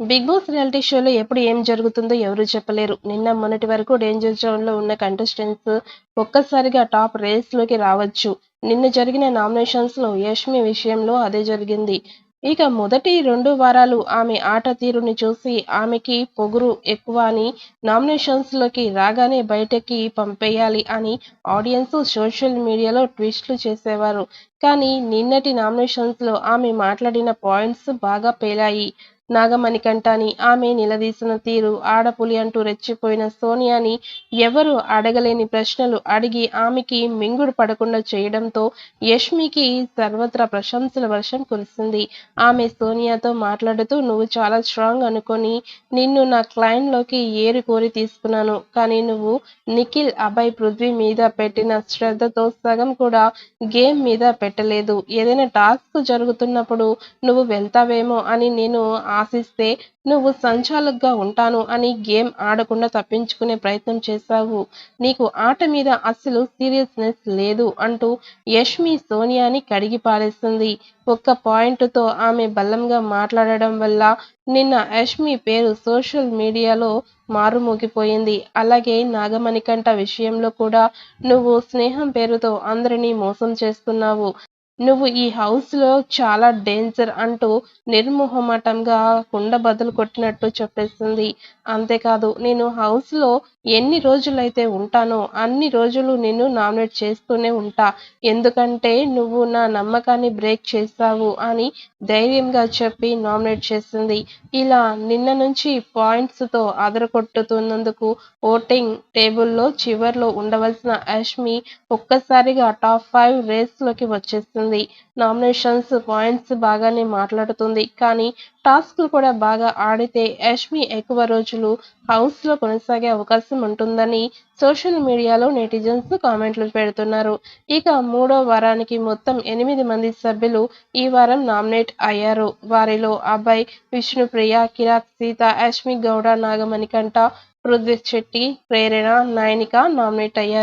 Big boss reality షోలో ఎప్పుడు ఏం జరుగుతుందో ఎవరూ చెప్పలేరు. నిన్న మొన్నటి వరకు డేంజర్ జోన్లో ఉన్న కంటెస్టెంట్స్ ఒక్కసారిగా టాప్ రేస్లోకి రావచ్చు. నిన్న జరిగిన నామినేషన్స్లో యష్మి విషయంలో అదే జరిగింది. ఇక మొదటి రెండు వారాలు ఆమె ఆట తీరుని చూసి ఆమెకి పొగురు ఎక్కువ అని నామినేషన్స్లోకి రాగానే బయటకి పంపేయాలి అని ఆడియన్స్ సోషల్ మీడియాలో ట్వీట్లు చేసేవారు. కానీ నిన్నటి నామినేషన్స్లో ఆమె మాట్లాడిన పాయింట్స్ బాగా పేలాయి. నాగమణికంఠని ఆమె నిలదీసిన తీరు ఆడపులి అంటూ రెచ్చిపోయిన సోనియాని ఎవరు అడగలేని ప్రశ్నలు అడిగి ఆమెకి మింగుడు పడకుండా చేయడంతో యష్మికి సర్వత్రా ప్రశంసల వర్షం కురిసింది. ఆమె సోనియాతో మాట్లాడుతూ నువ్వు చాలా స్ట్రాంగ్ అనుకొని నిన్ను నా క్లయింట్లోకి ఏరు కోరి తీసుకున్నాను. కానీ నువ్వు నిఖిల్ అభయ్ పృథ్వీ మీద పెట్టిన శ్రద్ధతో సగం కూడా గేమ్ మీద పెట్టలేదు. ఏదైనా టాస్క్ జరుగుతున్నప్పుడు నువ్వు వెళ్తావేమో అని నేను ఆశిస్తే నువ్వు సంచాలకుగా ఉంటాను అని గేమ్ ఆడకుండా తప్పించుకునే ప్రయత్నం చేశావు. నీకు ఆట మీద అస్సలు సీరియస్నెస్ లేదు అంటూ యష్మి సోనియాని కడిగి పారేస్తుంది ఒక్క పాయింట్తో ఆమె బలంగా మాట్లాడడం వల్ల నిన్న యష్మి పేరు సోషల్ మీడియాలో మారుమోగిపోయింది. అలాగే నాగమణికంఠ విషయంలో కూడా నువ్వు స్నేహం పేరుతో అందరినీ మోసం చేస్తున్నావు. నువ్వు ఈ హౌస్లో చాలా డేంజర్ అంటూ నిర్మోహమాటంగా కుండ బదులు కొట్టినట్టు చెప్పేస్తుంది అంతేకాదు నేను హౌస్లో ఎన్ని రోజులైతే ఉంటానో అన్ని రోజులు నేను నామినేట్ చేస్తూనే ఉంటా. ఎందుకంటే నువ్వు నా నమ్మకాన్ని బ్రేక్ చేస్తావు అని ధైర్యంగా చెప్పి నామినేట్ చేస్తుంది ఇలా నిన్న నుంచి పాయింట్స్తో అదరకొట్టుతున్నందుకు ఓటింగ్ టేబుల్లో చివర్లో ఉండవలసిన అష్మి ఒక్కసారిగా టాప్ ఫైవ్ రేస్లోకి చేస్తుంది. నామినేషన్స్ పాయింట్స్ బాగానే మాట్లాడుతుంది. కానీ టాస్క్లు కూడా బాగా ఆడితే యష్మి ఎక్కువ రోజులు హౌస్లో కొనసాగే అవకాశం ఉంటుందని సోషల్ మీడియాలో నెటిజన్స్ కామెంట్లు పెడుతున్నారు. ఇక మూడో వారానికి మొత్తం ఎనిమిది మంది సభ్యులు ఈ వారం నామినేట్ అయ్యారు. వారిలో అభయ్ విష్ణుప్రియ కిరాక్ సీత యష్మి గౌడ నాగమణికంట పృథ్వీ శెట్టి ప్రేరణ నయనిక నామినేట్ అయ్యారు.